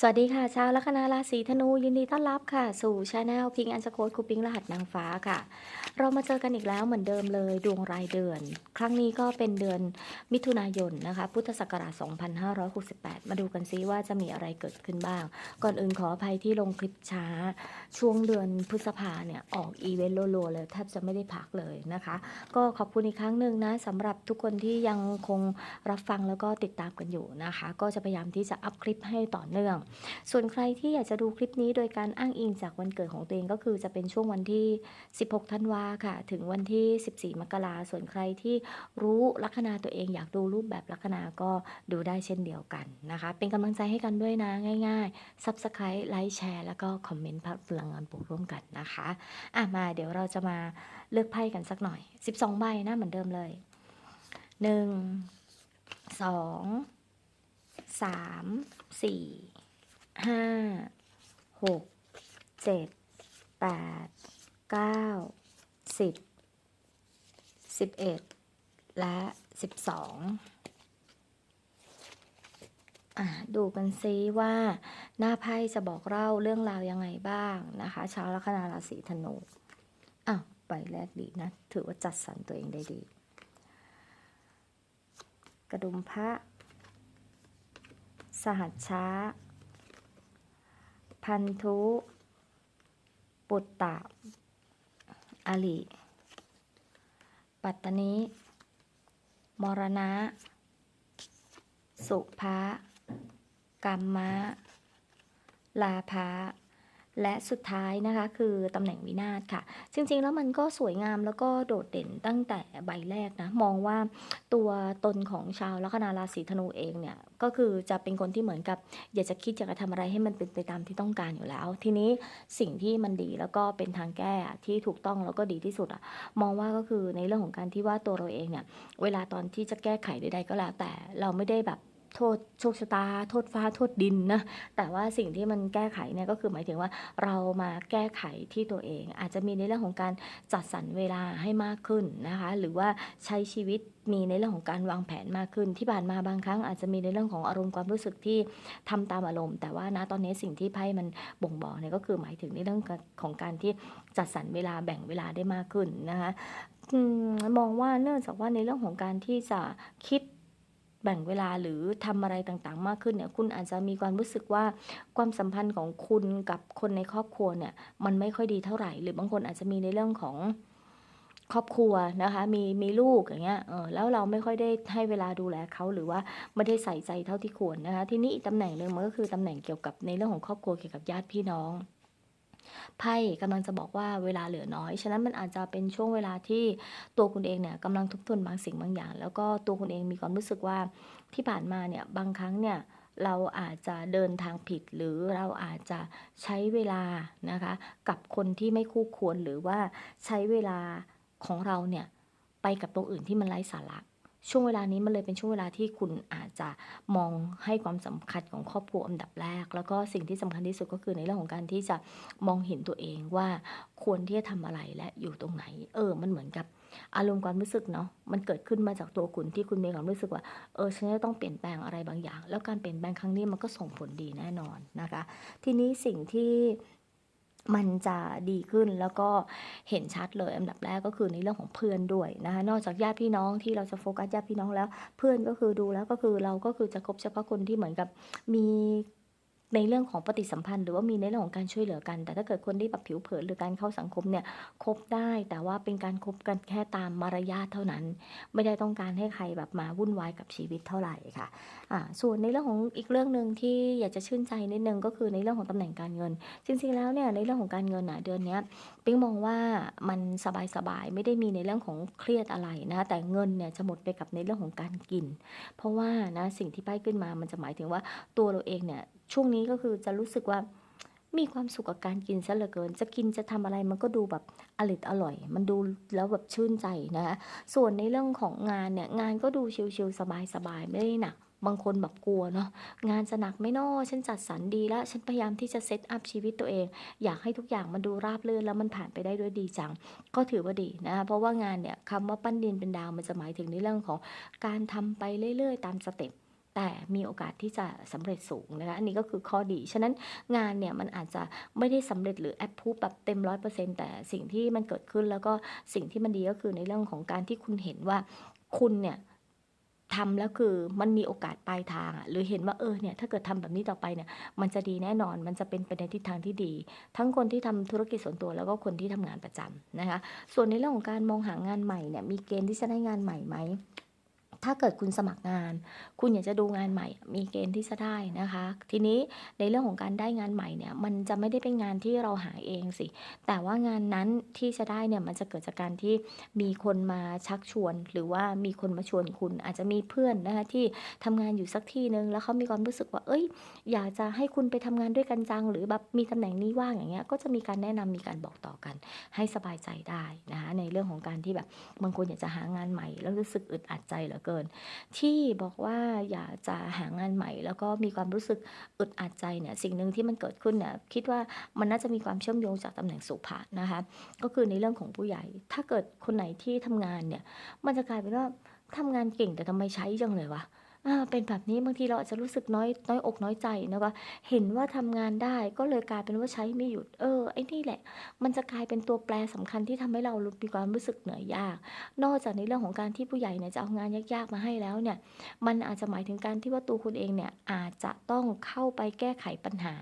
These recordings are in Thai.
สวัสดีค่ะชาวลัคนาราศีธนูยินดีต้อนรับค่ะ สู่ช anel พิงอันสโคตคูปิงรหัสนางฟ้าค่ะ เรามาเจอกันอีกแล้วเหมือนเดิมเลยดวงรายเดือน ครั้งนี้ก็เป็นเดือนมิถุนายนนะคะ พุทธศักราช 2568 มาดูกันซิว่าจะมีอะไรเกิดขึ้นบ้าง ก่อนอื่นขออภัยที่ลงคลิปช้า ช่วงเดือนพฤษภาเนี่ยออกอีเวนต์โลๆเลยแทบจะไม่ได้พักเลยนะคะ ก็ขอบคุณอีกครั้งหนึ่งนะสำหรับทุกคนที่ยังคงรับฟังแล้วก็ติดตามกันอยู่นะคะ ก็จะพยายามที่จะอัพคลิปให้ต่อเนื่องส่วนใครที่อยากจะดูคลิปนี้โดยการอ้างอิงจากวันเกิดของตัวเองก็คือจะเป็นช่วงวันที่ 16 ธันวาค่ะ ถึงวันที่ 14 มกราส่วนใครที่รู้ลัคนาตัวเองอยากดูรูปแบบลัคนาก็ดูได้เช่นเดียวกันนะคะ เป็นกำลังใจให้กันด้วยนะง่ายๆ Subscribe ไลค์แชร์แล้วก็คอมเมนต์พลังงานบวกร่วมกันนะคะอะมาเดี๋ยวเราจะมาเลือกไพ่กันสักหน่อย 12 ใบนะเหมือนเดิมเลย 1 2 3 4 ห้าหกเจ็ดแปดเก้าสิบสิบเอ็ดและสิบสองอะดูกันซิว่า หน้าไพ่จะบอกเล่าเรื่องราวยังไงบ้างนะคะ ชาวลัคนาราศีธนูอ้าวใบแรกดีนะ ถือว่าจัดสรรตัวเองได้ดี กระดุมพระ สหัชช้า พันธุปุตตะอลิปัตตนิ มรณะ สุภะกรรมะ ลาภะ และสุดท้ายนะคะคือตำแหน่งวินาศค่ะ จริงๆ แล้วมันก็สวยงามแล้วก็โดดเด่นตั้งแต่ใบแรกนะ มองว่าตัวตนของชาวลัคนาราศีธนูเองเนี่ย ก็คือจะเป็นคนที่เหมือนกับ อยากจะคิดอยากจะทำอะไรให้มันเป็นไปตามที่ต้องการอยู่แล้ว ทีนี้สิ่งที่มันดีแล้วก็เป็นทางแก้ที่ถูกต้องแล้วก็ดีที่สุดอะมองว่าก็คือในเรื่องของการที่ว่าตัวเราเองเนี่ย เวลาตอนที่จะแก้ไขใดๆก็แล้วแต่เราไม่ได้แบบ โทษโชคชะตา โทษฟ้าโทษดินนะแต่ว่าสิ่งที่มันแก้ไขเนี่ยก็คือหมายถึงว่าเรามาแก้ไขที่ตัวเอง อาจจะมีในเรื่องของการจัดสรรเวลาให้มากขึ้นนะคะหรือว่าใช้ชีวิตมีในเรื่องของการวางแผนมากขึ้นที่ผ่านมาบางครั้ง อาจจะมีในเรื่องของอารมณ์ความรู้สึกที่ทำตามอารมณ์ แต่ว่านะตอนนี้สิ่งที่ไพ่มันบ่งบอกเนี่ยก็คือหมายถึงในเรื่องของการที่จัดสรรเวลาแบ่งเวลาได้มากขึ้นนะคะมมองว่าเนื่องจากว่าในเรื่องของการที่จะคิด แบ่งเวลาหรือทำอะไรต่างๆ มากขึ้นเนี่ยคุณอาจจะมีความรู้สึกว่าความสัมพันธ์ของคุณกับคนในครอบครัวเนี่ยมันไม่ค่อยดีเท่าไหร่ หรือบางคนอาจจะมีในเรื่องของครอบครัวนะคะมีมีลูกอย่างเงี้ยเออแล้วเราไม่ค่อยได้ให้เวลาดูแลเขาหรือว่าไม่ได้ใส่ใจเท่าที่ควรนะคะ ทีนี้อีกตำแหน่งหนึ่งมันก็คือตำแหน่งเกี่ยวกับในเรื่องของครอบครัวเกี่ยวกับญาติพี่น้อง ไพ่กำลังจะบอกว่าเวลาเหลือน้อย ฉะนั้นมันอาจจะเป็นช่วงเวลาที่ตัวคุณเองเนี่ยกำลังทบทวนบางสิ่งบางอย่าง แล้วก็ตัวคุณเองมีความรู้สึกว่าที่ผ่านมาเนี่ยบางครั้งเนี่ยเราอาจจะเดินทางผิดหรือเราอาจจะใช้เวลานะคะกับคนที่ไม่คู่ควรหรือว่าใช้เวลาของเราเนี่ยไปกับตรงอื่นที่มันไร้สาระ ช่วงเวลานี้มันเลยเป็นช่วงเวลาที่คุณอาจจะมองให้ความสำคัญของครอบครัวอันดับแรก แล้วก็สิ่งที่สำคัญที่สุดก็คือในเรื่องของการที่จะมองเห็นตัวเองว่าควรที่จะทำอะไรและอยู่ตรงไหน เออ มันเหมือนกับอารมณ์ความรู้สึกเนาะมันเกิดขึ้นมาจากตัวคุณที่คุณมีความรู้สึกว่าเออฉันจะต้องเปลี่ยนแปลงอะไรบางอย่าง แล้วการเปลี่ยนแปลงครั้งนี้มันก็ส่งผลดีแน่นอนนะคะ ทีนี้สิ่งที่ มันจะดีขึ้นแล้วก็เห็นชัดเลยอันดับแรกก็คือในเรื่องของเพื่อนด้วยนะคะนอกจากญาติพี่น้องที่เราจะโฟกัสญาติพี่น้องแล้ว เพื่อนก็คือดูแล้วก็คือเราก็คือจะคบเฉพาะคนที่เหมือนกับมี ในเรื่องของปฏิสัมพันธ์หรือว่ามีในเรื่องของการช่วยเหลือกัน แต่ถ้าเกิดคนที่แบบผิวเผินหรือการเข้าสังคมเนี่ยคบได้ แต่ว่าเป็นการคบกันแค่ตามมารยาทเท่านั้น ไม่ได้ต้องการให้ใครแบบมาวุ่นวายกับชีวิตเท่าไหร่ค่ะอ่าส่วนในเรื่องของอีกเรื่องหนึ่งที่อยากจะชื่นใจนิดนึงก็คือในเรื่องของตำแหน่งการเงิน จริงๆแล้วเนี่ยในเรื่องของการเงินอะเดือนนี้ปิ๊งมองว่ามันสบายๆไม่ได้มีในเรื่องของเครียดอะไรนะแต่เงินเนี่ยจะหมดไปกับในเรื่องของการกิน เพราะว่านะสิ่งที่ไพ่ขึ้นมามันจะหมายถึงว่าตัวเราเองเนี่ยช่วงนี้ก็คือจะรู้สึกว่ามีความสุขกับการกินซะเหลือเกิน จะกินจะทำอะไรมันก็ดูแบบอริดอร่อย มันดูแล้วแบบชื่นใจนะส่วนในเรื่องของงานเนี่ยงานก็ดูชิลๆสบายๆไม่ได้หนักบางคนแบบกลัวเนาะงานจะหนักไม่นอฉันจัดสรรดีแล้ว ฉันพยายามที่จะเซตอัพชีวิตตัวเอง อยากให้ทุกอย่างมันดูราบรื่นแล้วมันผ่านไปได้ด้วยดีจัง ก็ถือว่าดีนะคะเพราะว่างานเนี่ยคำว่าปั้นดินเป็นดาวมันจะหมายถึงในเรื่องของการทำไปเรื่อย ๆ ตามสเต็ป แต่มีโอกาสที่จะสำเร็จสูงนะคะอันนี้ก็คือข้อดี ฉะนั้นงานเนี่ยมันอาจจะไม่ได้สำเร็จหรือแอปพูแบบเต็มร้อยเปอร์เซ็นต์แต่สิ่งที่มันเกิดขึ้นแล้วก็สิ่งที่มันดีก็คือในเรื่องของการที่คุณเห็นว่าคุณเนี่ยทำแล้วคือมันมีโอกาสปลายทางอะหรือเห็นว่าเออเนี่ยถ้าเกิดทำแบบนี้ต่อไปเนี่ยมันจะดีแน่นอนมันจะเป็นไปในทิศทางที่ดี ทั้งคนที่ทำธุรกิจส่วนตัวแล้วก็คนที่ทำงานประจำนะคะส่วนในเรื่องของการมองหางานใหม่เนี่ยมีเกณฑ์ที่จะได้งานใหม่ไหม ถ้าเกิดคุณสมัครงาน คุณอยากจะดูงานใหม่ มีเกณฑ์ที่จะได้นะคะ ทีนี้ในเรื่องของการได้งานใหม่เนี่ยมันจะไม่ได้เป็นงานที่เราหาเองสิ แต่ว่างานนั้นที่จะได้เนี่ยมันจะเกิดจากการที่มีคนมาชักชวน หรือว่ามีคนมาชวนคุณอาจจะมีเพื่อนนะคะที่ทำงานอยู่สักที่หนึ่งแล้วเขามีความรู้สึกว่า เอ้ย อยากจะให้คุณไปทำงานด้วยกันจัง หรือแบบมีตำแหน่งนี้ว่างอย่างเงี้ยก็จะมีการแนะนำมีการบอกต่อกัน ให้สบายใจได้นะคะในเรื่องของการที่แบบบางคนอยากจะหางานใหม่ แล้วรู้สึกอึดอัดใจเหลือเกิน ที่บอกว่าอยากจะหางานใหม่ แล้วก็มีความรู้สึกอึดอัดใจเนี่ยสิ่งหนึ่งที่มันเกิดขึ้นเนี่ยคิดว่ามันน่าจะมีความเชื่อมโยงจากตำแหน่งสุภะนะคะก็คือในเรื่องของผู้ใหญ่ ถ้าเกิดคนไหนที่ทำงานเนี่ยมันจะกลายเป็นว่าทำงานเก่งแต่ทำไมใช้จังเลยวะ อา เป็นแบบนี้บางทีเราอาจจะรู้สึกน้อย น้อยอกน้อยใจนะว่าเห็นว่าทำงานได้ก็เลยกลายเป็นว่าใช้ไม่หยุด เออ ไอ้นี่แหละ มันจะกลายเป็นตัวแปรสำคัญที่ทำให้เรามีความรู้สึกเหนื่อยยาก นอกจากในเรื่องของการที่ผู้ใหญ่เนี่ยจะเอางานยาก ๆ มาให้แล้วเนี่ย มันอาจจะหมายถึงการที่ว่าตัวคุณเองเนี่ยอาจจะต้องเข้าไปแก้ไขปัญหา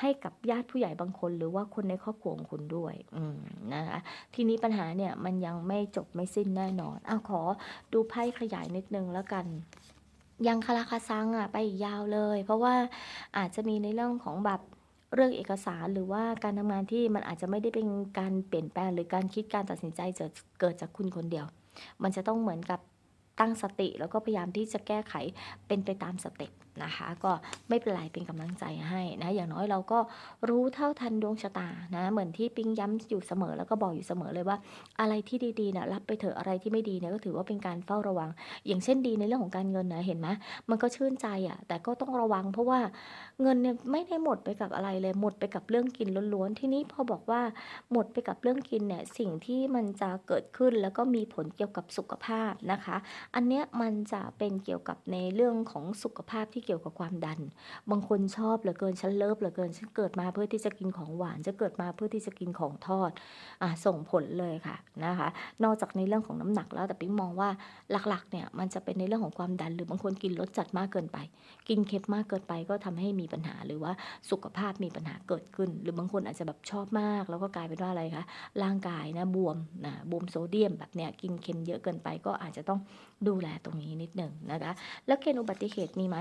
ให้กับญาติผู้ใหญ่บางคน หรือว่าคนในครอบครัวของคุณด้วย อืม นะคะ ทีนี้ปัญหาเนี่ยมันยังไม่จบไม่สิ้นแน่นอน อ้าว ขอดูไพ่ขยายนิดนึงแล้วกัน ยังคาราคาซังอะไปอีกยาวเลย เพราะว่าอาจจะมีในเรื่องของแบบเรื่องเอกสารหรือว่าการทำงานที่มันอาจจะไม่ได้เป็นการเปลี่ยนแปลงหรือการคิดการตัดสินใจจะเกิดจากคุณคนเดียว มันจะต้องเหมือนกับ ตั้งสติ แล้วก็พยายามที่จะแก้ไขเป็นไปตามสเต็ปนะคะ ก็ไม่เป็นไรเป็นกำลังใจให้นะอย่างน้อยเราก็รู้เท่าทันดวงชะตานะเหมือนที่ปิ๊งย้ำอยู่เสมอ แล้วก็บอกอยู่เสมอเลยว่า อะไรที่ดีๆนะรับไปเถอะอะไรที่ไม่ดีเนี่ยก็ถือว่าเป็นการเฝ้าระวัง อย่างเช่นดีในเรื่องของการเงินนะเห็นไหมมันก็ชื่นใจอะ่ะแต่ก็ต้องระวัง เพราะว่าเงินเนี่ยไม่ได้หมดไปกับอะไรเลยหมดไปกับเรื่องกินล้วนๆที่นี้พอบอกว่าหมดไปกับเรื่องกินเนี่ยสิ่งที่มันจะเกิดขึ้นแล้วก็มีผลเกี่ยวกับสุขภาพนะคะอันเนี้ยมันจะเป็นเกี่ยวกับในเรื่องของสุขภาพที่เกี่ยวกับความดัน บางคนชอบเหลือเกินฉันเลิฟเหลือเกินฉันเกิดมาเพื่อที่จะกินของหวานจะเกิดมาเพื่อที่จะกินของทอดอะส่งผลเลยค่ะนะคะ นอกจากในเรื่องของน้ำหนักแล้วแต่ปิ๊งมองว่าหลักๆเนี่ยมันจะเป็นในเรื่องของความดัน หรือบางคนกินรสจัดมากเกินไป กินเค็มมากเกินไปก็ทำให้มีปัญหาหรือว่าสุขภาพมีปัญหาเกิดขึ้น หรือบางคนอาจจะแบบชอบมาก แล้วก็กลายเป็นว่าอะไรคะร่างกายนะบวมนะบวมโซเดียมแบบเนี้ยกินเค็มเยอะเกินไปก็อาจจะต้องดูแลตรงนี้นิดหนึ่งนะคะ แล้วเกณฑ์อุบัติเหตุมีไหม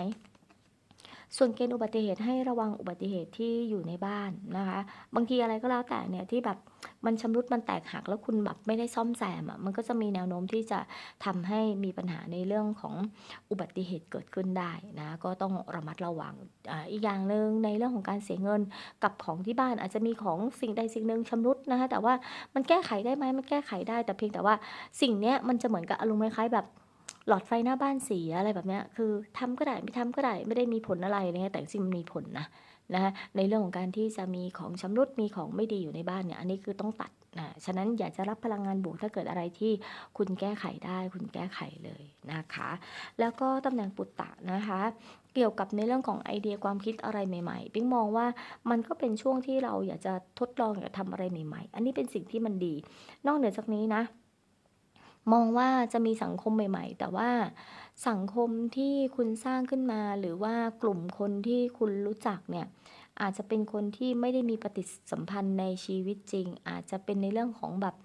ส่วนเกณฑ์อุบัติเหตุให้ระวังอุบัติเหตุที่อยู่ในบ้านนะคะ บางทีอะไรก็แล้วแต่เนี่ยที่แบบมันชำรุดมันแตกหักแล้วคุณแบบไม่ได้ซ่อมแซมอะ่ะมันก็จะมีแนวโน้มที่จะทำให้มีปัญหาในเรื่องของอุบัติเหตุเกิดขึ้นได้นะก็ต้องระมัดระวังออีกอย่างหนึ่งในเรื่องของการเสียเงินกับของที่บ้านอาจจะมีของสิ่งใดสิ่งหนึ่งชำรุดนะคะแต่ว่ามันแก้ไขได้ไหมมันแก้ไขได้แต่เพียงแต่ว่าสิ่งเนี้ยมันจะเหมือนกับอารมณ์คล้ายแบบ หลอดไฟหน้าบ้านเสียอะไรแบบเนี้ยคือทำก็ได้ไม่ทำก็ได้ไม่ได้มีผลอะไรเงี้ยแต่จริงมันมีผลนะนะคะในเรื่องของการที่จะมีของชำรุดมีของไม่ดีอยู่ในบ้านเนี่ยอันนี้คือต้องตัดนะฉะนั้นอยากจะรับพลังงานบวกถ้าเกิดอะไรที่คุณแก้ไขได้คุณแก้ไขเลยนะคะ แล้วก็ตำแหน่งปุตตะนะคะ เกี่ยวกับในเรื่องของไอเดียความคิดอะไรใหม่ๆปิ๊งมองว่ามันก็เป็นช่วงที่เราอยากจะทดลองอยากทำอะไรใหม่ ๆ อันนี้เป็นสิ่งที่มันดี นอกเหนือจากนี้นะ มองว่าจะมีสังคมใหม่ ๆ แต่ว่าสังคมที่คุณสร้างขึ้นมา หรือว่ากลุ่มคนที่คุณรู้จักเนี่ย อาจจะเป็นคนที่ไม่ได้มีปฏิสัมพันธ์ในชีวิตจริง อาจจะเป็นในเรื่องของแบบ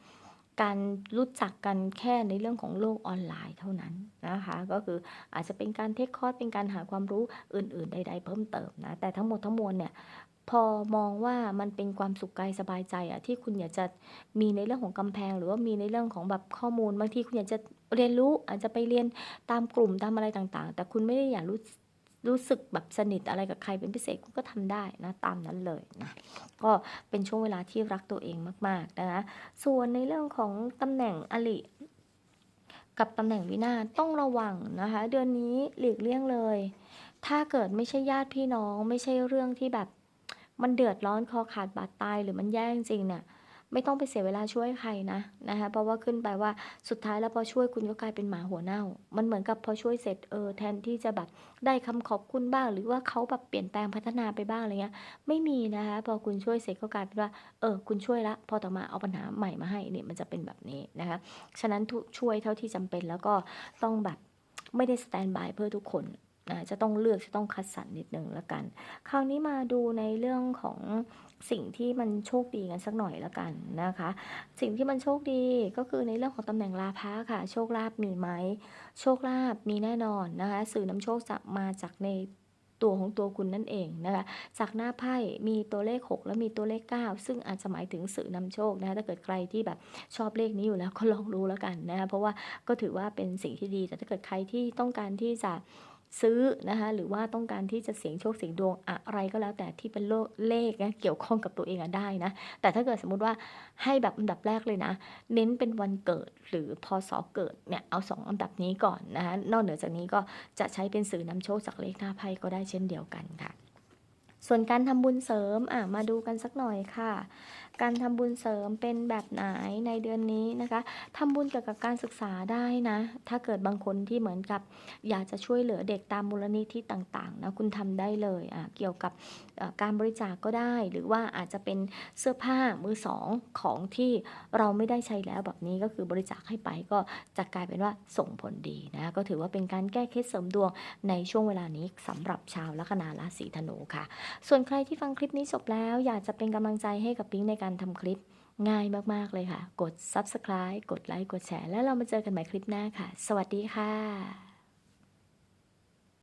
การรู้จักกันแค่ในเรื่องของโลกออนไลน์เท่านั้นนะคะ ก็คืออาจจะเป็นการเทคคอร์สเป็นการหาความรู้อื่น ๆ ใด ๆ เพิ่มเติมนะ แต่ทั้งหมดทั้งมวลเนี่ย พอมองว่ามันเป็นความสุขกายสบายใจอะที่คุณอยากจะมีในเรื่องของกำแพง หรือว่ามีในเรื่องของแบบข้อมูลบางทีคุณอยากจะเรียนรู้อาจจะไปเรียนตามกลุ่มตามอะไรต่างๆ แต่คุณไม่ได้อยากรู้รู้สึกแบบสนิทอะไรกับใครเป็นพิเศษคุณก็ทำได้นะตามนั้นเลยนะก็เป็นช่วงเวลาที่รักตัวเองมากๆนะคะส่วนในเรื่องของตำแหน่งอลิกับตำแหน่งวินาศต้องระวังนะคะ เดือนนี้หลีกเลี่ยงเลย ถ้าเกิดไม่ใช่ญาติพี่น้อง ไม่ใช่เรื่องที่แบบ มันเดือดร้อนคอขาดบาดตายหรือมันแย่จริงๆเนี่ยไม่ต้องไปเสียเวลาช่วยใครนะนะคะเพราะว่าขึ้นไปว่าสุดท้ายแล้วพอช่วยคุณก็กลายเป็นหมาหัวเน่า มันเหมือนกับพอช่วยเสร็จเออแทนที่จะแบบได้คำขอบคุณบ้าง หรือว่าเขาแบบเปลี่ยนแปลงพัฒนาไปบ้างอะไรเงี้ยไม่มีนะคะพอคุณช่วยเสร็จก็กลายเป็นว่าเออคุณช่วยละพอต่อมาเอาปัญหาใหม่มาให้เนี่ยมันจะเป็นแบบนี้นะคะฉะนั้นช่วยเท่าที่จำเป็นแล้วก็ต้องแบบไม่ได้สแตนบายเพื่อทุกคน นะจะต้องเลือกจะต้องคัดสรรนิดนึงแล้วกัน คราวนี้มาดูในเรื่องของสิ่งที่มันโชคดีกันสักหน่อยแล้วกันนะคะ สิ่งที่มันโชคดีก็คือในเรื่องของตำแหน่งลาภะค่ะ โชคลาภมีไหมโชคลาภมีแน่นอนนะคะ สื่อนำโชคจะมาจากในตัวของตัวคุณนั่นเองนะคะจากหน้าไพ่มีตัวเลข 6 แล้วมีตัวเลข 9 ซึ่งอาจจะหมายถึงสื่อนำโชคนะคะถ้าเกิดใครที่แบบชอบเลขนี้อยู่แล้วก็ลองดูแล้วกันนะคะเพราะว่าก็ถือว่าเป็นสิ่งที่ดี แต่ถ้าเกิดใครที่ต้องการที่จะ ซื้อนะคะหรือว่าต้องการที่จะเสี่ยงโชคเสี่ยงดวงอะไรก็แล้วแต่ที่เป็นโลเลขนะเกี่ยวข้องกับตัวเองอะได้นะ แต่ถ้าเกิดสมมุติว่าให้แบบอันดับแรกเลยนะ เน้นเป็นวันเกิดหรือพศเกิดเนี่ยเอาสองอันดับนี้ก่อนนะคะนอกเหนือจากนี้ก็จะใช้เป็นสื่อนำโชคจากเลขหน้าไพ่ก็ได้เช่นเดียวกันค่ะ ส่วนการทำบุญเสริมอะมาดูกันสักหน่อยค่ะ การทำบุญเสริมเป็นแบบไหนในเดือนนี้นะคะทำบุญเกี่ยวกับการศึกษาได้นะ ถ้าเกิดบางคนที่เหมือนกับ อยากจะช่วยเหลือเด็กตามมูลนิธิต่างๆนะคุณทำได้เลยอะเกี่ยวกับการบริจาคก็ได้ หรือว่าอาจจะเป็นเสื้อผ้ามือสองของที่เราไม่ได้ใช้แล้วแบบนี้ก็คือบริจาคให้ไปก็จะกลายเป็นว่าส่งผลดีนะก็ถือว่าเป็นการแก้เคล็ดเสริมดวงในช่วงเวลานี้สำหรับชาวลัคนาราศีธนูค่ะส่วนใครที่ฟังคลิปนี้จบแล้ว อยากจะเป็นกำลังใจให้กับปิ๊งในการทำคลิปง่ายมาก ๆ เลยค่ะ กด subscribe กดไลค์ กดแชร์ แล้วเรามาเจอกันใหม่คลิปหน้าค่ะ สวัสดีค่ะ